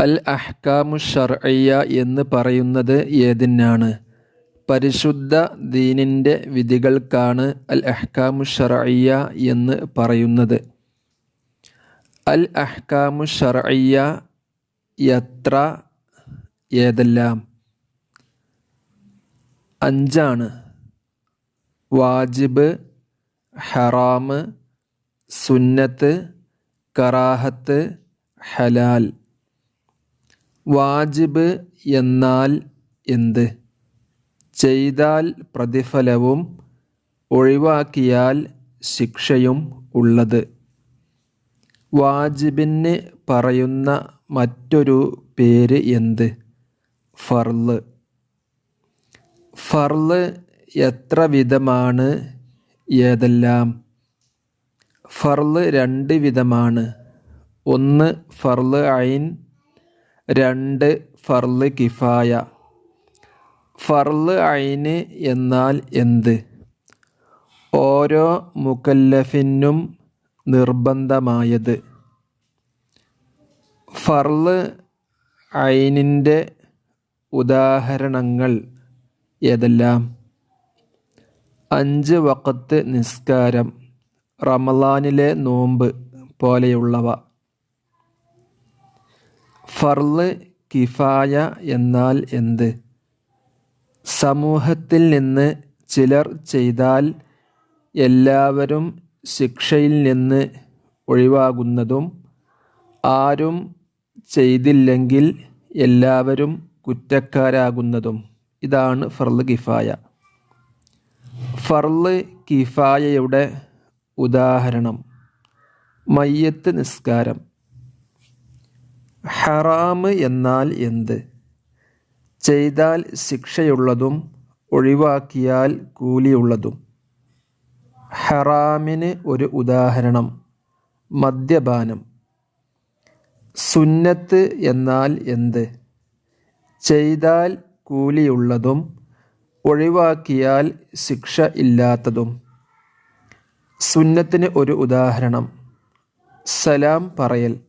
അൽ അഹ്കാമു എന്ന് പറയുന്നത് ഏതിനാണ്? പരിശുദ്ധ ദീനിന്റെ വിധികൾക്കാണ് അൽ അഹ്കാമു എന്ന് പറയുന്നത്. അൽ അഹ്കാമു ഷർഇയ്യ എത്ര ഏതെല്ലാം? അഞ്ചാണ്. വാജിബ് ഹറാം സുന്നത്ത് കറാഹത്ത് ഹലാൽ. വാജിബ് എന്നാൽ എന്ത്? ചെയ്താൽ പ്രതിഫലവും ഒഴിവാക്കിയാൽ ശിക്ഷയും ഉള്ളത്. വാജിബിന് പറയുന്ന മറ്റൊരു പേര് എന്ത്? ഫർൾ. ഫർൾ എത്ര വിധമാണ് ഏതെല്ലാം? ഫർൾ രണ്ട് വിധമാണ്. ഒന്ന് ഫർൾ ഐൻ രണ്ട് ഫർൾ കിഫായ. ഫർൾ ഐന് എന്നാൽ എന്ത്? ഓരോ മുക്കല്ലഫിനും നിർബന്ധമായത്. ഫർൾ ഐനിന്റെ ഉദാഹരണങ്ങൾ ഏതെല്ലാം? അഞ്ച് വക്കത്ത് നിസ്കാരം റമലാനിലെ നോമ്പ് പോലെയുള്ളവ. ഫർൾ കിഫായ എന്നാൽ എന്ത്? സമൂഹത്തിൽ നിന്ന് ചിലർ ചെയ്താൽ എല്ലാവരും ശിക്ഷയിൽ നിന്ന് ഒഴിവാകുന്നതും ആരും ചെയ്തില്ലെങ്കിൽ എല്ലാവരും കുറ്റക്കാരാകുന്നതും. ഇതാണ് ഫർൾ കിഫായ. ഫർൾ കിഫായയുടെ ഉദാഹരണം. മയ്യത്ത് നിസ്കാരം. ഹറാമ് എന്നാൽ എന്ത്? ചെയ്താൽ ശിക്ഷയുള്ളതും ഒഴിവാക്കിയാൽ കൂലിയുള്ളതും. ഹറാമിന് ഒരു ഉദാഹരണം. മദ്യപാനം. സുന്നത്ത് എന്നാൽ എന്ത്? ചെയ്താൽ കൂലിയുള്ളതും ഒഴിവാക്കിയാൽ ശിക്ഷ ഇല്ലാത്തതും. സുന്നത്തിന് ഒരു ഉദാഹരണം. സലാം പറയൽ.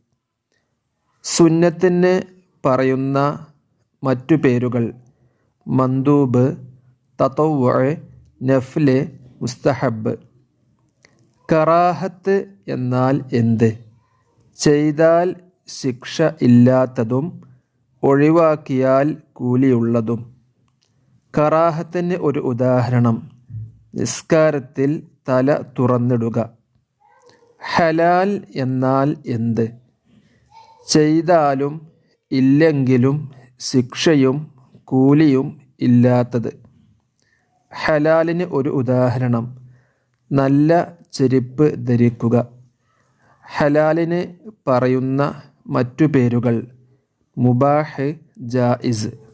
സുന്നത്തിന് പറയുന്ന മറ്റു പേരുകൾ മന്ദൂബ് തത്തവ്വ നഫ്ല് മുസ്തഹബ്. കറാഹത്ത് എന്നാൽ എന്ത്? ചെയ്താൽ ശിക്ഷ ഇല്ലാത്തതും ഒഴിവാക്കിയാൽ കൂലിയുള്ളതും. കറാഹത്തിന് ഒരു ഉദാഹരണം. നിസ്കാരത്തിൽ തല തുറന്നിടുക. ഹലാൽ എന്നാൽ എന്ത്? ചെയ്താലും ഇല്ലെങ്കിലും ശിക്ഷയും കൂലിയും ഇല്ലാത്തത്. ഹലാലിന് ഒരു ഉദാഹരണം. നല്ല ചെരുപ്പ് ധരിക്കുക. ഹലാലിന് പറയുന്ന മറ്റു പേരുകൾ. മുബാഹ് ജായിസ്.